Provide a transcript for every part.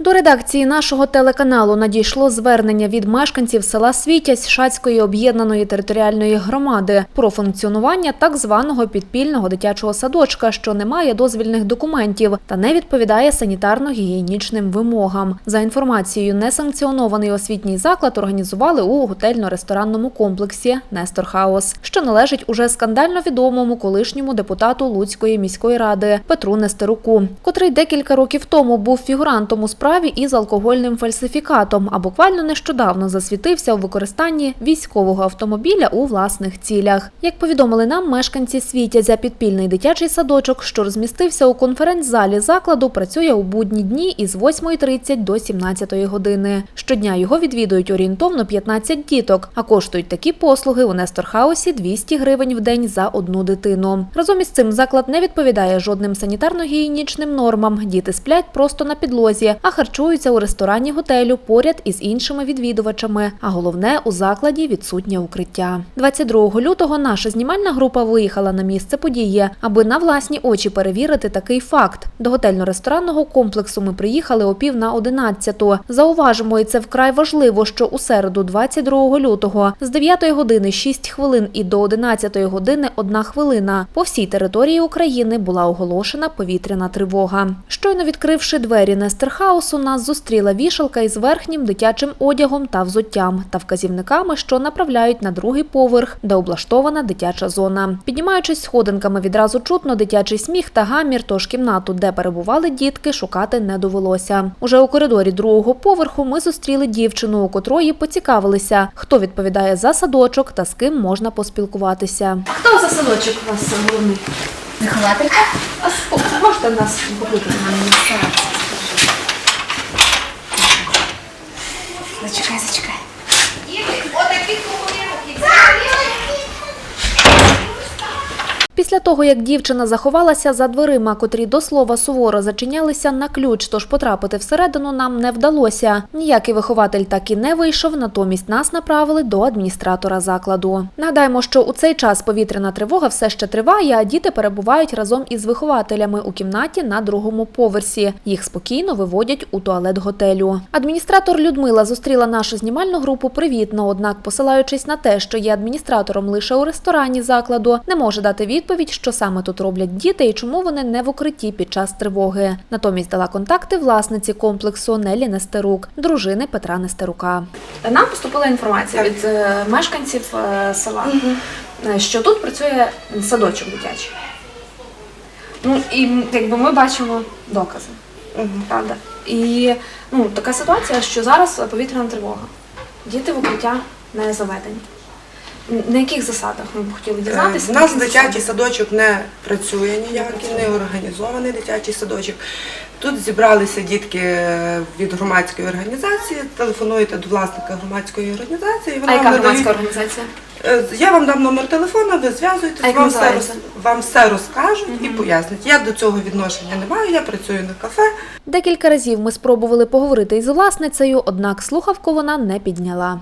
До редакції нашого телеканалу надійшло звернення від мешканців села Світязь Шацької об'єднаної територіальної громади про функціонування так званого підпільного дитячого садочка, що не має дозвільних документів та не відповідає санітарно-гігієнічним вимогам. За інформацією, несанкціонований освітній заклад організували у готельно-ресторанному комплексі Нестор Хаус, що належить уже скандально відомому колишньому депутату Луцької міської ради Петру Нестеруку, котрий декілька років тому був фігурантом у справі із алкогольним фальсифікатом, а буквально нещодавно засвітився у використанні військового автомобіля у власних цілях. Як повідомили нам мешканці Світязя, підпільний дитячий садочок, що розмістився у конференц-залі закладу, працює у будні дні із 8.30 до 17 години. Щодня його відвідують орієнтовно 15 діток, а коштують такі послуги у Несторхаусі 200 гривень в день за одну дитину. Разом із цим заклад не відповідає жодним санітарно-гігієнічним нормам. Діти сплять просто на підлозі, а харчуються у ресторані готелю поряд із іншими відвідувачами. А головне у закладі відсутнє укриття. 22 лютого наша знімальна група виїхала на місце події, аби на власні очі перевірити такий факт. До готельно-ресторанного комплексу ми приїхали о пів на 11. Зауважимо, і це вкрай важливо, що у середу, 22 лютого, з 9 години 6 хвилин і до 11 години 1 хвилина по всій території України була оголошена повітряна тривога. Щойно відкривши двері Нестерхаусу, нас зустріла вішалка із верхнім дитячим одягом та взуттям та вказівниками, що направляють на другий поверх, де облаштована дитяча зона. Піднімаючись сходинками, відразу чутно дитячий сміх та гамір, тож кімнату, де перебували дітки, шукати не довелося. Уже у коридорі другого поверху ми зустріли дівчину, у котрої поцікавилися, хто відповідає за садочок та з ким можна поспілкуватися. Хто за садочок у вас головний? Вихователька? А можете нас покликати на місце? Chicas, Після того, як дівчина заховалася за дверима, котрі до слова суворо зачинялися на ключ, тож потрапити всередину нам не вдалося. Ніякий вихователь так і не вийшов, натомість нас направили до адміністратора закладу. Нагадаємо, що у цей час повітряна тривога все ще триває, а діти перебувають разом із вихователями у кімнаті на другому поверсі. Їх спокійно виводять у туалет готелю. Адміністратор Людмила зустріла нашу знімальну групу привітно, однак, посилаючись на те, що є адміністратором лише у ресторані закладу, не може дати відповідь, що саме тут роблять діти і чому вони не в укритті під час тривоги. Натомість дала контакти власниці комплексу Нелі Нестерук, дружини Петра Нестерука. Нам поступила інформація від е, мешканців е, села, е, що тут працює садочок дитячий. Ну і якби ми бачимо докази, правда. І ну, така ситуація, що зараз повітряна тривога. Діти в укриття не заведені. На яких засадах ми б хотіли дізнатися? У нас дитячий садочок не працює ніякий, не організований дитячий садочок. Тут зібралися дітки від громадської організації, телефонуєте до власника громадської організації. А яка громадська організація? Е, Я вам дам номер телефона, ви А зв'язуєтесь, вам все, роз- вам все розкажуть і пояснять. Я до цього відношення не маю, я працюю на кафе. Декілька разів ми спробували поговорити із власницею, однак слухавку вона не підняла.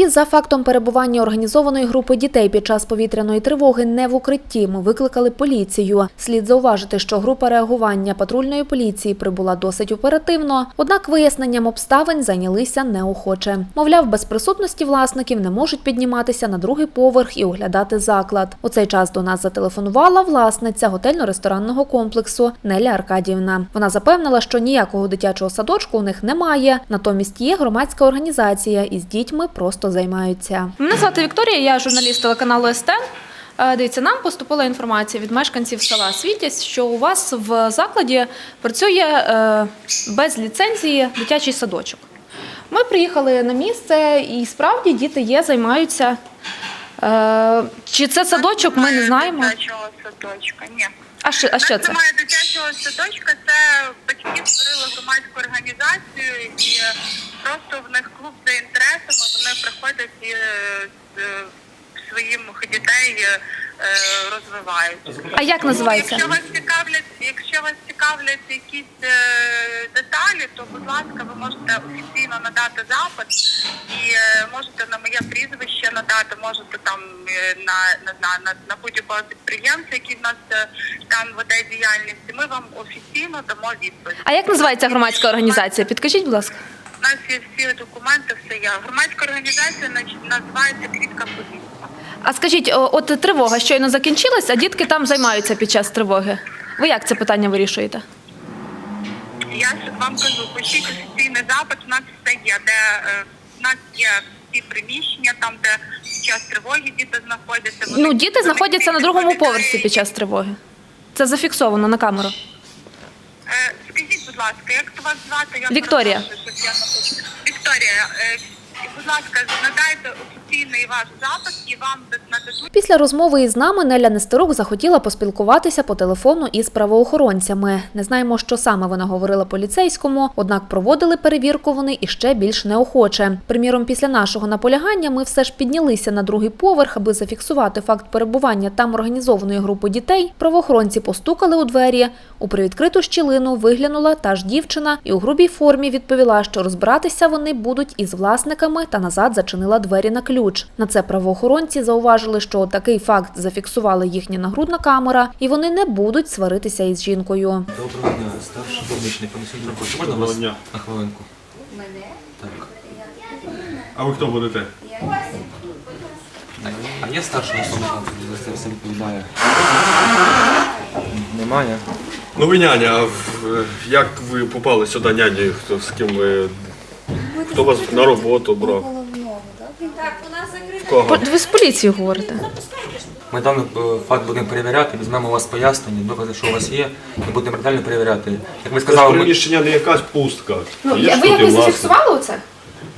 Тоді, за фактом перебування організованої групи дітей під час повітряної тривоги не в укритті, ми викликали поліцію. Слід зауважити, що група реагування патрульної поліції прибула досить оперативно, однак виясненням обставин зайнялися неохоче. Мовляв, без присутності власників не можуть підніматися на другий поверх і оглядати заклад. У цей час до нас зателефонувала власниця готельно-ресторанного комплексу Неля Аркадіївна. Вона запевнила, що ніякого дитячого садочку у них немає, натомість є громадська організація і з дітьми просто займаються. Мене звати Вікторія, я журналіст телеканалу СТН. Е, Дивіться, нам поступила інформація від мешканців села Світязь, що у вас в закладі працює е, без ліцензії дитячий садочок. Ми приїхали на місце, і справді діти є, займаються. Е, Чи це садочок, ми не знаємо. Дитячого садочка, ні. А що, а що це? немає дитячого садочка, це батьки створили громадську організацію і просто в них клуб за інтересами, вони приходять і е, е, своїх дітей е, розвивають. А як називається? Якщо вас цікавлять, якщо вас цікавлять якісь е, деталі, то будь ласка, ви можете офіційно надати запит і е, можете на моє прізвище надати, можете там е, на знаю, на, на будь-якого підприємця, який в нас е, там веде діяльність. і Ми вам офіційно дамо відповідь. А як називається громадська організація? Підкажіть, будь ласка. У нас є всі документи, все є. Громадська організація називається Квітка Повістка. А скажіть, о, от тривога щойно закінчилась, а дітки там займаються під час тривоги. Ви як це питання вирішуєте? Я ж вам кажу, пишіть офіційний запит, у нас все є, де е, у нас є всі приміщення, там де під час тривоги діти знаходяться. Вони- Ну, діти вони знаходяться на другому відповідають. поверсі під час тривоги. Це зафіксовано на камеру. Е, Скажіть, будь ласка, як вас звати? Я Вікторія. перепрошую, щоб я не- Вікторія, е, будь ласка, надайте офіційний ваш запит і вам нададуть. Після розмови із нами Неля Нестерук захотіла поспілкуватися по телефону із правоохоронцями. Не знаємо, що саме вона говорила поліцейському, однак проводили перевірку вони іще більш неохоче. Приміром, після нашого наполягання ми все ж піднялися на другий поверх, аби зафіксувати факт перебування там організованої групи дітей. Правоохоронці постукали у двері. У привідкриту щілину виглянула та ж дівчина і у грубій формі відповіла, що розбиратися вони будуть із власниками та назад зачинила двері на ключ. На це правоохоронці зауважили, що такий факт зафіксувала їхня нагрудна камера, і вони не будуть сваритися із жінкою. Доброго дня, старший помічник. Пане Дмитро, можна вас на хвилинку? Так. А ви хто будете? А є старший особа, за це все відповідає? Немає. Ну ви няня, а в- як ви попали сюди нянею? Хто з ким ви? Хто вас на роботу брав? В Кого? Ви з поліцією говорите? Ми даний е, факт будемо перевіряти, візьмемо у вас пояснення, докази, що у вас є, і будемо ретельно перевіряти. Як ви сказали, ми, приміщення не якась пустка. Ну, Є ви і якось зафіксували оце?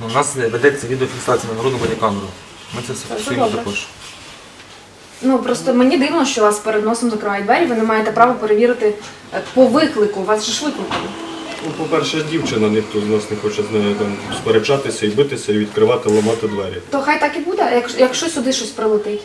ну, у нас ведеться відеофіксація на народну бодікамеру. Ми це все фіксуємо добре. також. Ну просто мені дивно, що вас перед носом закривають двері, ви не маєте права перевірити е, по виклику, вас же ж викликали. Ну, по-перше, дівчина, ніхто з нас не хоче з нею там сперечатися і битися, і відкривати, ламати двері. То хай так і буде, якщо, якщо сюди щось прилетить.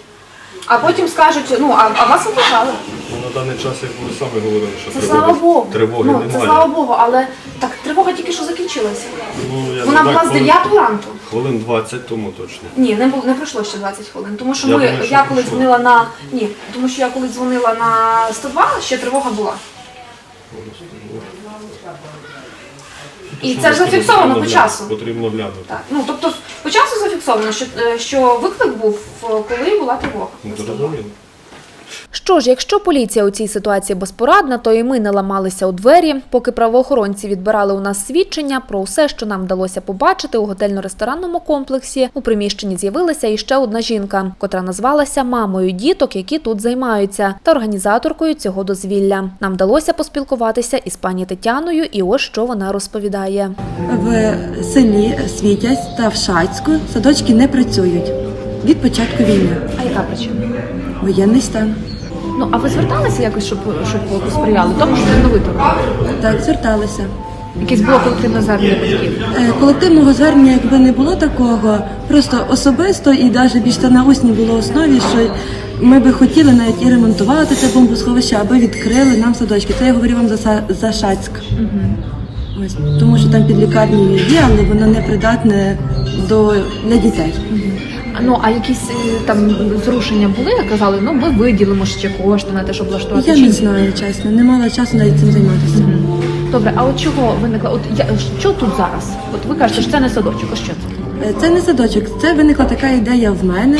А потім скажуть, ну а, а вас викликали. Ну, на даний час, як ви самі говорили, що Це тривоги, слава Богу. тривоги ну, немає. це слава Богу, але так тривога тільки що закінчилася. Ну, я Вона не була з хвилин- 9 ранку. Хвилин 20 тому точно. Ні, не було не пройшло ще 20 хвилин. Тому що Я ми думаю, що я коли пройшло. дзвонила на ні, тому що я коли дзвонила на 102, ще тривога була. І це ж зафіксовано по часу. Потрібно глянути. Так, ну тобто по часу зафіксовано, що, е, що виклик був, е, коли була тривога. Ну, зрозуміло. Що ж, якщо поліція у цій ситуації безпорадна, то і ми не ламалися у двері, поки правоохоронці відбирали у нас свідчення про все, що нам вдалося побачити у готельно-ресторанному комплексі. У приміщенні з'явилася іще одна жінка, котра назвалася мамою діток, які тут займаються, та організаторкою цього дозвілля. Нам вдалося поспілкуватися із пані Тетяною, і ось що вона розповідає. В селі Світязь та в Шацьку садочки не працюють від початку війни. А яка причина? Воєнний стан. Ну а ви зверталися якось, щоб щоб посприяли тому, що відновити Так, зверталися. Якесь було колективне звернення батьків. Е, Колективного звернення, якби не було такого, просто особисто і навіть більше на усній було основі, що ми би хотіли навіть і ремонтувати це бомбосховище, аби відкрили нам садочки. Це я говорю вам за, за Шацьк. Ось, тому що там під лікарнею є, але воно не придатне до, для дітей. Ну а якісь е, там зрушення були? Казали, ну ми виділимо ще кошти на те, щоб влаштувати. Я Чи не знаю, чесно, не мала часу навіть цим займатися. Добре, а от чого виникла? От я що тут зараз? От ви кажете, що це не садочок, а що це? Е, Це не садочок, це виникла така ідея в мене.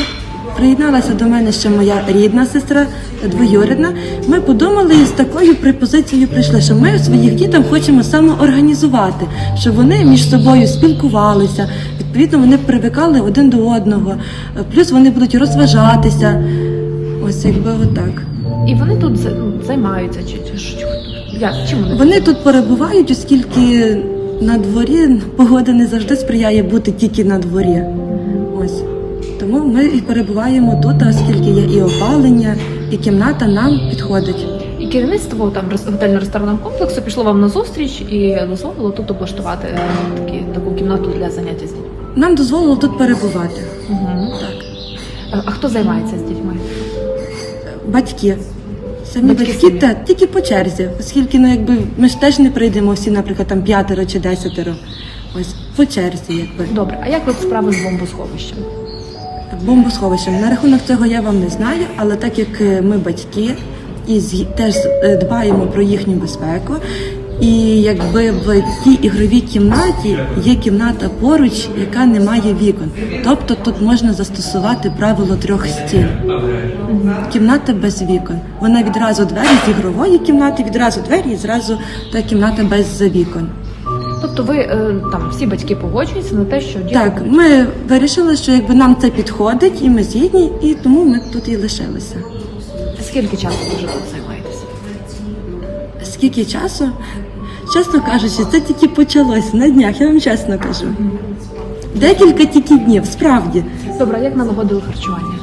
Приєдналася до мене ще моя рідна сестра, двоюрідна. Ми подумали і з такою пропозицією прийшли, що ми своїх діток хочемо самоорганізувати, щоб вони між собою спілкувалися. Відповідно, вони привикали один до одного. Плюс вони будуть розважатися. Ось якби отак. І вони тут займаються чи, чи що? Як чим вони? Вони тут перебувають, оскільки на дворі погода не завжди сприяє бути тільки на дворі. Тому ми і перебуваємо тут, оскільки є і опалення, і кімната нам підходить. І керівництво там рес- готельно-ресторанного комплексу пішло вам на зустріч і дозволило тут облаштувати е, такі таку кімнату для заняття з дітьми. Нам дозволило тут перебувати. Угу. Так. А хто займається з дітьми? Батьки Самі Батьки батьки та тільки по черзі, оскільки ну якби ми ж теж не прийдемо всі, наприклад, там п'ятеро чи десятеро. Ось по черзі, якби. Добре, а як от справи з бомбосховищем? Бомбосховищем. На рахунок цього я вам не знаю, але так як е, ми батьки і теж е, дбаємо про їхню безпеку. І якби в тій ігровій кімнаті є кімната поруч, яка не має вікон. Тобто тут можна застосувати правило трьох стін. Кімната без вікон. Вона відразу двері з ігрової кімнати, відразу двері і зразу та кімната без вікон. Тобто ви е, там всі батьки погоджуються на те, що діти Так, будуть- ми вирішили, що якби нам це підходить, і ми згідні, і тому ми тут і лишилися. скільки часу ви вже тут займаєтеся? Скільки часу? Чесно кажучи, це тільки почалося на днях, я вам чесно кажу. Декілька тільки днів, справді. Добре, як налагодили харчування?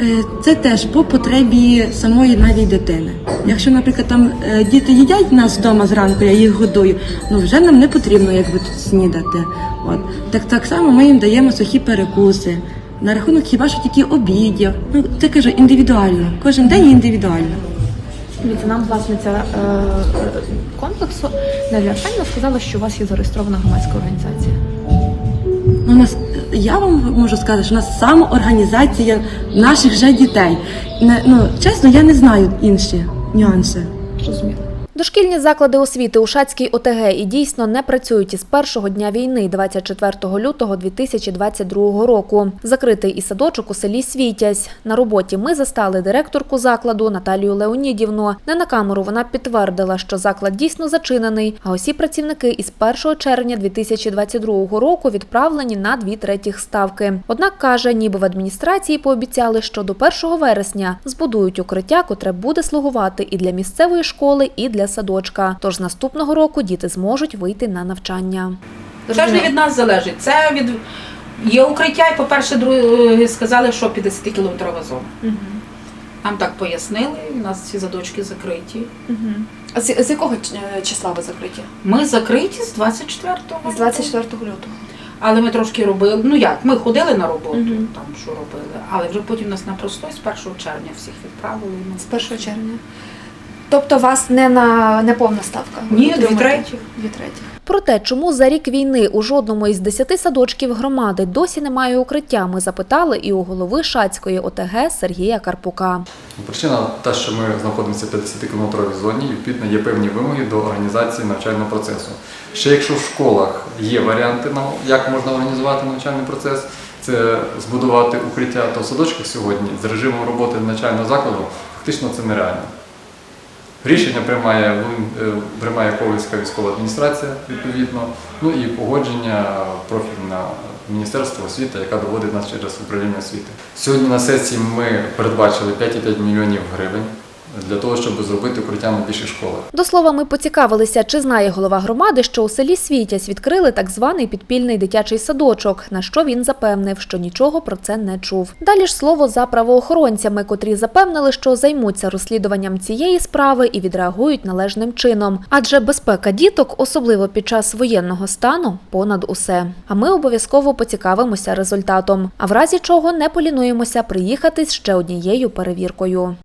Е, Це теж по потребі самої навіть дитини. Якщо, наприклад, там е, діти їдять нас вдома зранку, я їх годую, ну вже нам не потрібно якби тут снідати. От так так само ми їм даємо сухі перекуси. На рахунок хіба що тільки обідів. Ну це кажу індивідуально. Кожен день індивідуально. Дивіться, нам власниця е, комплексу Неля Арсенівна сказала, що у вас є зареєстрована громадська організація. У нас я вам можу сказати, що у нас самоорганізація наших же дітей. Не, ну чесно, я не знаю інші нюанси. Зрозуміло. Дошкільні заклади освіти у Шацькій ОТГ і дійсно не працюють із першого дня війни, 24 лютого 2022 року. Закритий і садочок у селі Світязь. На роботі ми застали директорку закладу Наталію Леонідівну. Не на камеру вона підтвердила, що заклад дійсно зачинений, а усі працівники із 1 червня 2022 року відправлені на дві третіх ставки. Однак каже, ніби в адміністрації пообіцяли, що до 1 вересня збудують укриття, котре буде слугувати і для місцевої школи, і для садочка. Тож наступного року діти зможуть вийти на навчання. Це ж не від нас залежить. Це від є укриття, і по-перше, друге сказали, що 50 кілометрова зона. Нам так пояснили, у нас всі задочки закриті. А з, з якого е, числа ви закриті? Ми закриті з 24-го. З 24 лютого. Але ми трошки робили. Ну як, ми ходили на роботу, Мгм. там що робили, але вже потім нас на простой з 1 червня всіх відправили. З 1 червня. Тобто вас не на не повна ставка? Ні, дві треті. Дві треті. Про те, чому за рік війни у жодному із десяти садочків громади досі немає укриття, ми запитали і у голови Шацької ОТГ Сергія Карпука. Причина та, що ми знаходимося в 50-кілометровій зоні, і, відповідно є певні вимоги до організації навчального процесу. Ще якщо в школах є варіанти, як можна організувати навчальний процес, це збудувати укриття, то в садочках сьогодні з режимом роботи навчального закладу фактично це нереально. Рішення приймає, Волин- е, приймає Ковальська військова адміністрація відповідно, ну і погодження профільне Міністерство освіти, яка доводить нас через управління освіти. Сьогодні на сесії ми передбачили 5,5 мільйонів гривень для того, щоб зробити укриття на більших школах. До слова, ми поцікавилися, чи знає голова громади, що у селі Світязь відкрили так званий підпільний дитячий садочок, на що він запевнив, що нічого про це не чув. Далі ж слово за правоохоронцями, котрі запевнили, що займуться розслідуванням цієї справи і відреагують належним чином. Адже безпека діток, особливо під час воєнного стану, понад усе. А ми обов'язково поцікавимося результатом. А в разі чого не полінуємося приїхати з ще однією перевіркою.